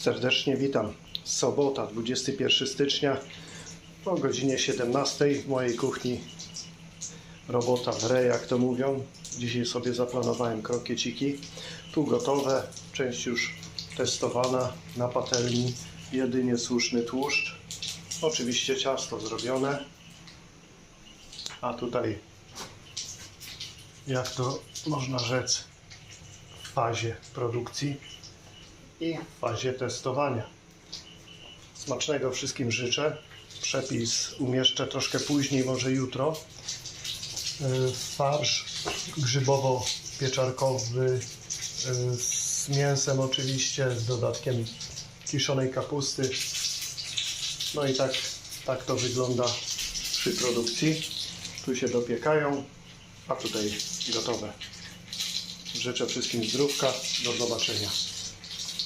Serdecznie witam. Sobota, 21 stycznia o godzinie 17 w mojej kuchni. Robota w re, jak to mówią. Dzisiaj sobie zaplanowałem krokieciki. Tu gotowe, część już testowana na patelni. Jedynie słuszny tłuszcz. Oczywiście ciasto zrobione. A tutaj, jak to można rzec, w fazie produkcji i w fazie testowania. Smacznego wszystkim życzę. Przepis umieszczę troszkę później, może jutro. Yy, Farsz grzybowo-pieczarkowy yy, z mięsem oczywiście, z dodatkiem kiszonej kapusty. No i tak, tak to wygląda przy produkcji. Tu się dopiekają, a tutaj gotowe. Życzę wszystkim zdrówka. Do zobaczenia.